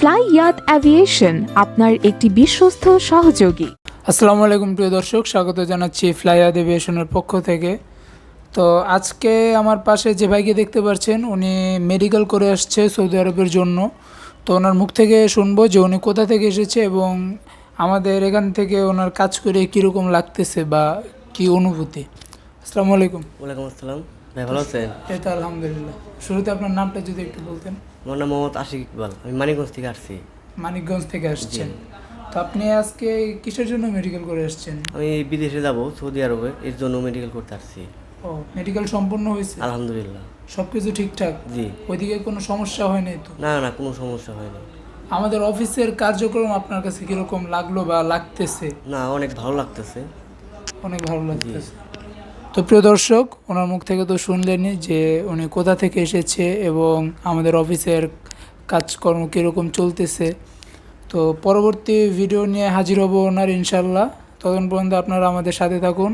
Fly ইয়াত aviation আপনার একটি বিশ্বস্ত সহযোগী। আসসালামু আলাইকুম প্রিয় দর্শক স্বাগত জানাচ্ছি ফ্লাইয়াদ এভিয়েশনের পক্ষ থেকে। তো আজকে আমার পাশে যে ভাইকে দেখতে পাচ্ছেন উনি মেডিকেল করে আসছে সৌদি আরবের জন্য। তো ওনার মুখ থেকে শুনব যে উনি কোথা থেকে এসেছে এবং আমাদের এখান থেকে ওনার কাজ করে কীরকম লাগতেছে বা কি অনুভূতি। আসসালামু আলাইকুম। ওয়ালাইকুম আসসালাম। ভাই ভালো আছেন? এই তো আলহামদুলিল্লাহ। শুরুতে আপনার নামটা যদি একটু বলতেন। আমার নাম মোহাম্মদ আশিক ইকবাল। আমি মানিকগঞ্জ থেকে আসছি। মানিকগঞ্জ থেকে আসছেন। তো আপনি আজকে কিসের জন্য মেডিকেল করে আসছেন আমি বিদেশে যাব সৌদি আরবে। এর জন্য মেডিকেল করতে আসছি। ও মেডিকেল সম্পূর্ণ হয়েছে? আলহামদুলিল্লাহ। সব কিছু ঠিকঠাক? জি। ওইদিকে কোনো সমস্যা হয়নি তো? না না কোনো সমস্যা হয়নি। আমাদের অফিসের কার্যক্রম আপনার কাছে কীরকম লাগল বা লাগতেছে? না অনেক ভালো লাগতেছে। অনেক ভালো লাগতেছে। তো প্রিয় দর্শক, ওনার মুখ থেকে তো শুনলেনই যে উনি কোথা থেকে এসেছে এবং আমাদের অফিসের কাজকর্ম কীরকম চলতেছে। তো পরবর্তী ভিডিও নিয়ে হাজির হব ওনার, ইনশাল্লাহ। তখন পর্যন্ত আপনারা আমাদের সাথে থাকুন।